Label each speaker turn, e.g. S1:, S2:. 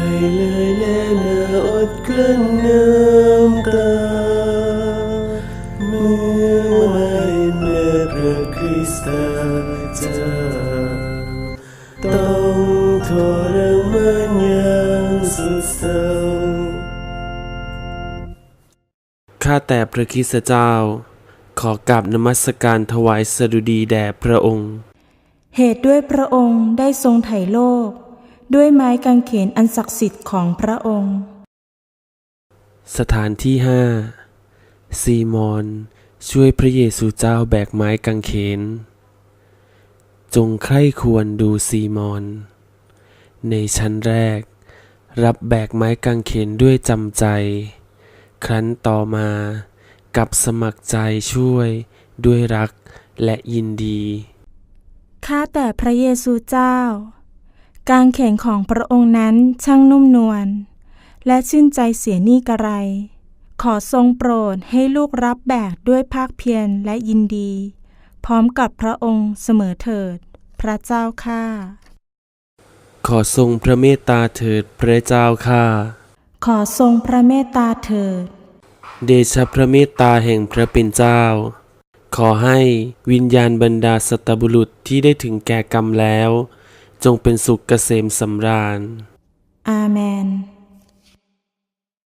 S1: ให้เลยแน่าอดกลั้นน้ำตาเมื่อไม่เมื่อพระคริสตเจ้าต้องทรมานอย่างสุดเศร้าข้าแต่พระคริสตเจ้า ขอกราบนมัสการถวายสดุดีแด่พระองค์
S2: เหตุด้วยพระองค์ได้ทรงไถ่โลก ด้วยไม้กางเขนอันศักดิ์สิทธิ์ของพระองค์
S1: สถานที่ห้าซีมอน ช่วยพระเยซูเจ้าแบกไม้กางเขน จงใคร่ควรดูซีมอน ในชั้นแรก รับแบกไม้กางเขนด้วยจำใจ ครั้นต่อมากับสมัครใจช่วยด้วยรักและยินดี
S2: ข้าแต่พระเยซูเจ้า กางเขนของพระองค์นั้นช่างนุ่มนวลและชื่นใจเสียนี่กระไร ขอทรงโปรดให้ลูกรับแบกด้วยภาคเพียรและยินดี พร้อมกับพระองค์เสมอเถิด พระเจ้าข้า
S1: ขอทรงพระเมตตาเถิดพระเจ้าข้า
S2: ขอทรงพระเมตตาเถิด
S1: เดชะพระเมตตาแห่งพระเป็นเจ้า ขอให้วิญญาณบรรดาสัตบุรุษที่ได้ถึงแก่กรรมแล้ว จงเป็นสุขเกษมสำราญ
S2: อาเมน